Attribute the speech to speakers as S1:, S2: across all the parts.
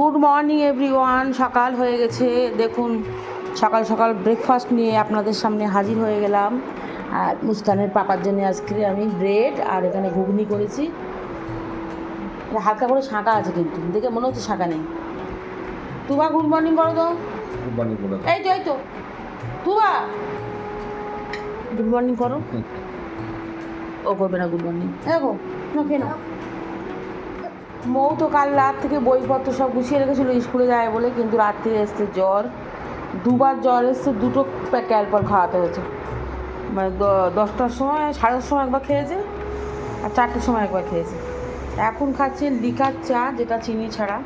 S1: Good morning everyone সকাল হয়ে গেছে। দেখুন সকাল সকাল ব্রেকফাস্ট নিয়ে আপনাদের সামনে হাজির হয়ে গেলাম। আর মুস্কানের পাপার জন্য আজকে আমি ব্রেড আর এখানে ঘুগনি করেছি। হালকা করে শাঁকা আছে কিন্তু। দেখে মনে হচ্ছে শাঁকা নেই। তুবা গুড মর্নিং করো তো। এই তো এই তো। তুবা। গুড মর্নিং করো। ও করবে না গুড মর্নিং দেখো না খেয়ে নাও। মৌ তো কাল রাত থেকে বইপত্র সব গুছিয়ে রেখেছিলো, স্কুলে যায় বলে কিন্তু রাত্রে এসছে জ্বর। দুবার জ্বর এসছে, দুটো ক্যালপল খাওয়াতে হয়েছে। মানে দশটার সময় সাড়ে সময় একবার খেয়েছে, আর চারটের সময় একবার খেয়েছে। এখন খাচ্ছে লিকার চা, যেটা চিনি ছাড়া।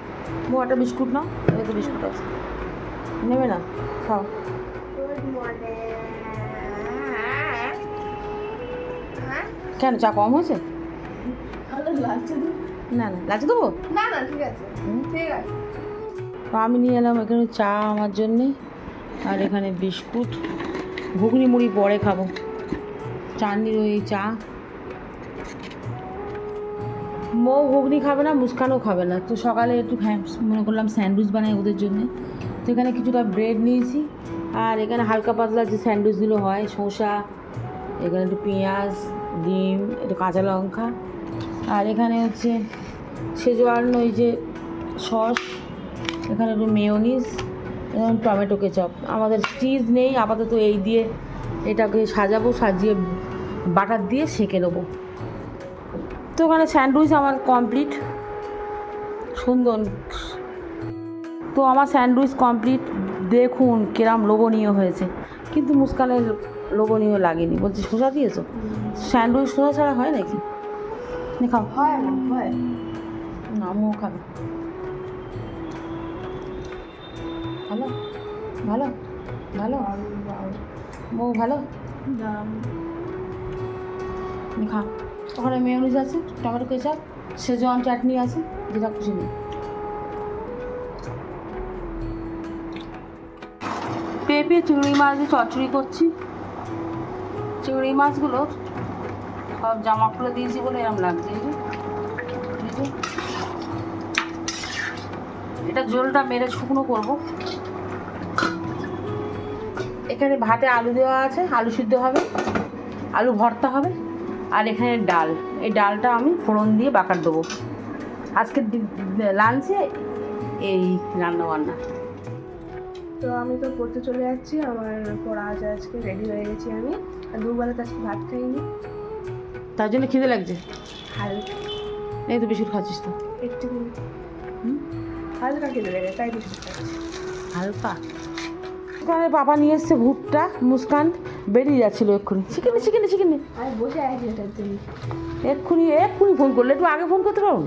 S1: মৌ একটা বিস্কুট নাও এই তো বিস্কুট আছে। নেবে না? খাও। কেন, চা কম হয়েছে? না না লাগছে দেবো?
S2: না না ঠিক আছে। ঠিক আছে।
S1: তো আমি নিয়ে এলাম এখানে চা আমার জন্যে আর এখানে বিস্কুট। ঘুগনি মুড়ি পরে খাব। চাটনির ওই চা। মৌ ঘুগনি খাবে না মুস্কানও খাবে না। তো সকালে একটু মনে করলাম স্যান্ডউইচ বানাই ওদের জন্য। তো এখানে কিছুটা ব্রেড নিয়েছি। আর এখানে হালকা পাতলা যে স্যান্ডউইচগুলো হয় শসা এখানে একটু পেঁয়াজ ডিম একটু কাঁচা লঙ্কা। আর এখানে হচ্ছে সেজোয়ান ওই যে সস, এখানে একটু মেয়োনিজ এবং টমেটো কেচাপ আমাদের চিজ নেই, আপাতত এই দিয়ে এটাকে সাজাবো, সাজিয়ে বাটার দিয়ে সেঁকে নেব। তো ওখানে স্যান্ডউইচ আমার কমপ্লিট সুন্দর। তো আমার স্যান্ডউইচ কমপ্লিট দেখুন কিরম লোভনীয় হয়েছে। কিন্তু মুস্কানের লোভনীয় লাগেনি। বলছি, শসা দিয়েছ? স্যান্ডউইচ শসা ছাড়া হয় নাকি? খাও
S2: হয় হয়।
S1: মো খাবে ভালো ভালো ভালো মো ভালো খা ওখানে মেয়নিজ আছে টমেটো কেচাপ সেজওয়ান চাটনি আছে যেটা খুশি নেই পেঁপে চিংড়ি মাছ দিয়ে চচ্চড়ি করছি চিংড়ি মাছগুলো সব জামা খুলে দিয়েছি বলে এরম লাগছে। এটা জলটা মেরে শুকনো করব। এখানে ভাতে আলু দেওয়া আছে আলু সিদ্ধ হবে আলু ভর্তা হবে আর এখানে ডাল। এই ডালটা আমি ফোড়ন দিয়ে বাকার দেবো। আজকের লাঞ্চে এই রান্না বান্না
S2: তো আমি তো পড়তে চলে যাচ্ছি আমার পড়া আছে আজকে রেডি হয়ে গেছি আমি। আর দুবেলা তো আজকে ভাত খাইনি।
S1: তার জন্য খিদে লাগছে?
S2: হালকা।
S1: এই তো বিস্কুট খাচ্ছিস তো।
S2: একটু।
S1: হুম?
S2: হালকা। খেতে লেগে তাই বিস্কুট
S1: হালকা ওখানে বাবা নিয়ে এসছে ভুট্টা মুস্কান বেরিয়ে যাচ্ছিল এক্ষুনি। চিকেনে চিকেনে চিকেনে
S2: বসে আছি এটার জন্য।
S1: এক্ষুনি এক্ষুনি ফোন করলে। একটু আগে ফোন করতে পারো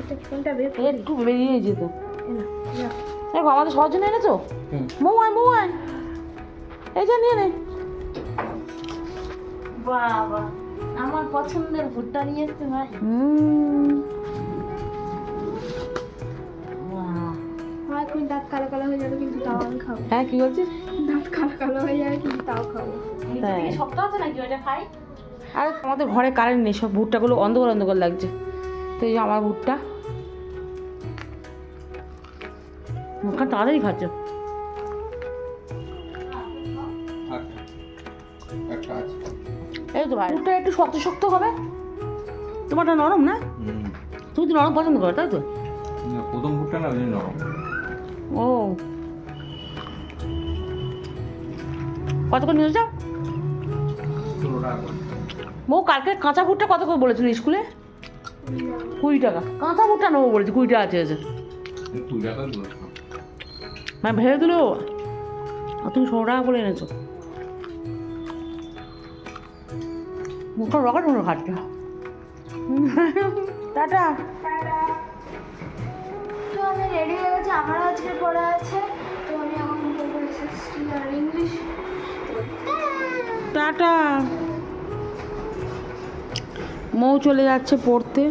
S2: এটা ফোনটা বের করি
S1: একটু বেরিয়ে যেত।
S2: এই না, না।
S1: দেখো আমাদের সবার জন্য এনেছো? মোয়াই মোয়াই। এই যে নিয়ে নে।
S2: বাবা আমার পছন্দের ভুট্টা নিয়ে এসছে ভাই।
S1: হুম।
S2: এখন দাঁত কালো কালো হয়ে যাবে কিন্তু তাও আমি খাব।
S1: হ্যাঁ কি বলছিস?
S2: দাঁত কালো কালো হয়ে যাবে কিন্তু তাও খাব। শক্ত আছে নাকি ওটা খাই
S1: আর আমাদের ঘরে কারেন্ট নেই সব ভুট্টাগুলো অন্ধকার অন্ধকার লাগছে। তো এই যে আমার ভুট্টা। মুখটা তাড়াতাড়ি খাচ্ছ।
S3: আচ্ছা।
S1: এই তো ভাই ভুট্টা একটু শক্ত শক্ত হবে। তোমারটা নরম না? তুমি তো নরম পছন্দ করো তাই তো?
S3: প্রথম ভুট্টা না ওই নরম।
S1: ও। কত করে নিয়ে যাও
S3: ষোলো টাকা করে
S1: মৌ কালকে কাঁচা ভুট্টা কত করে বলেছিল স্কুলে? কুড়ি টাকা। কাঁচা ভুট্টা নেব বলেছি, কুড়ি টাকা
S3: দিল
S1: মানে ভেবে দিল তুমি ষোলো টাকা বলে এনেছো। মুখটা রকেট মনে খাচ্ছে টাটা।
S2: আমি রেডি হয়ে গেছি, আমারও আজকে পড়া আছে। তো আমি এখন এসএসটি আর ইংলিশ
S1: টাটা। মৌ চলে যাচ্ছে পড়তে।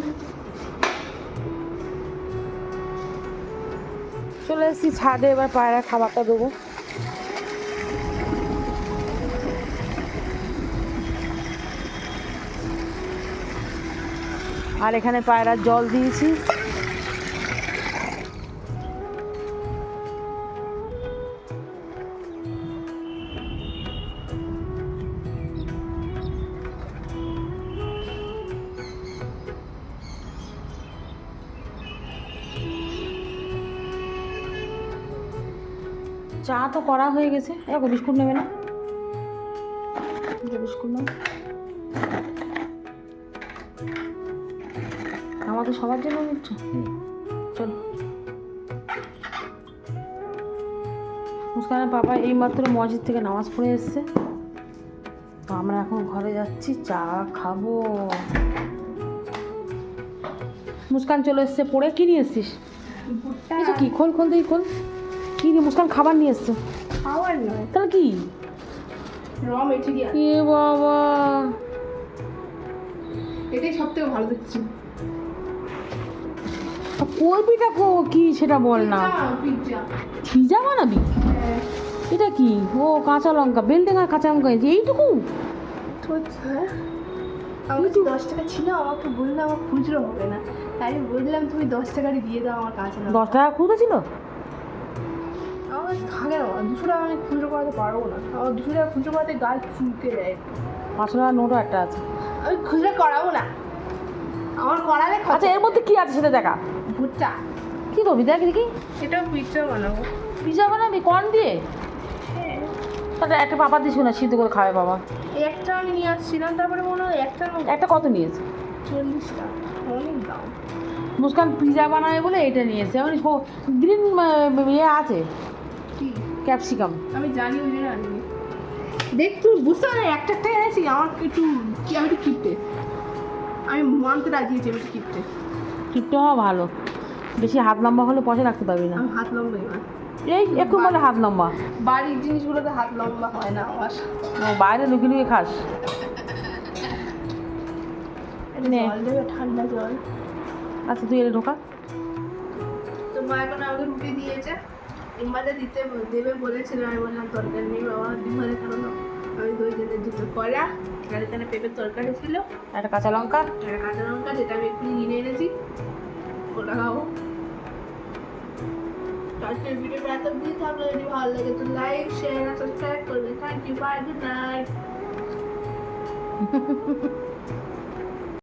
S1: চলে এসেছি ছাদে, এবার পায়রা খাবারটা দেবো। আর এখানে পায়রার জল দিয়েছি। চা তো করা হয়ে গেছে। এরকম বিস্কুট নেবে না। দুটো বিস্কুট নাও। আমাদের সবার জন্য নিচ্ছ চল। মুস্কানের পাপা এইমাত্র মসজিদ থেকে নামাজ পড়ে এসছে। তো আমরা এখন ঘরে যাচ্ছি চা খাব। মুস্কান চলে এসছে পড়ে কি নিয়ে এসছিস? কি খোল খোল দেখি খোল। কি রে মুস্কান খাবার নিয়ে এসছে।
S2: খাওয়ার নয়
S1: তাহলে কি? এ বাবা।
S2: এটাই সব থেকে ভালো দেখছি।
S1: করবিটা কো কি সেটা বল না। পিজা বানাবি?
S2: হ্যাঁ।
S1: এটা কি? ও কাঁচা লঙ্কা বেলডেঙ্গার কাঁচা লঙ্কা এইটুকু?
S2: তো হ্যাঁ। আমার কাছে দশ টাকা ছিল আমাকে বললে আমার খুচরো হবে না। তাই আমি বললাম তুমি দশ টাকারই দিয়ে দাও আমার কাছে
S1: দশ টাকা খুঁজে ছিল?
S2: কাছে থাকে না দুশো টাকা আমি খুচরো করাতে পারব না আমার দুশো টাকা খুচরো করাতে গাছ চুলকে যায়।
S1: পাঁচশো টাকা নোটও একটা আছে
S2: আমি খুচরো করাবো না আমার করালে
S1: আচ্ছা এর মধ্যে কি আছে সেটা দেখা
S2: ভুট্টা
S1: কি করবি দেখ দেখি
S2: এটাও পিৎজা বানাবো
S1: পিজা বানাবি কর্ন দিয়ে
S2: হ্যাঁ
S1: তাহলে একটা পাপা দিস না সিদ্ধ করে খাবে বাবা
S2: একটা আমি নিয়ে আসছিলাম তারপরে মনে হয় একটা
S1: একটা কত নিয়েছে
S2: চল্লিশ টাকা অনেক দাম
S1: মুস্কান পিজা বানাবে বলে এটা নিয়েছে মানে গ্রিন ইয়ে আছে ক্যাপসিকাম।
S2: আমি জানি ওই জন্য আনিনি। দেখ তুই বুঝতে পারি একটা একটা এনেছি আমার একটু কি আমি একটু কিপটে। আমি মানতে রাজি আছি আমি একটু কিপটে।
S1: কিপটে হওয়া ভালো। বেশি হাত লম্বা হলে পয়সা রাখতে পারবি না।
S2: হাত লম্বা
S1: এই একটু বলে হাত লম্বা।
S2: বাড়ির জিনিসগুলোতে হাত লম্বা হয় না আমার।
S1: বাইরে লুকিয়ে লুকিয়ে খাস।
S2: ঠান্ডা জল।
S1: আচ্ছা তুই এলে ঢোকা।
S2: তো মা এখন আমাকে রুটি দিয়েছে। ডিম্বাতে দিতে দেবে বলেছিল আমি বললাম তরকারি নেই বাবা ডিম্বাতে কেন দাও আমি দই দিতে দুটো কলা আর এখানে পেঁপের তরকারি ছিল।
S1: একটা কাঁচা লঙ্কা।
S2: একটা কাঁচা লঙ্কা যেটা আমি এক্ষুনি কিনে এনেছি। ওটা খাব। আজকের ভিডিওটা এত অব্দি থাকলে যদি ভালো লাগে তো লাইক শেয়ার আর সাবস্ক্রাইব করবে। Thank you bye good night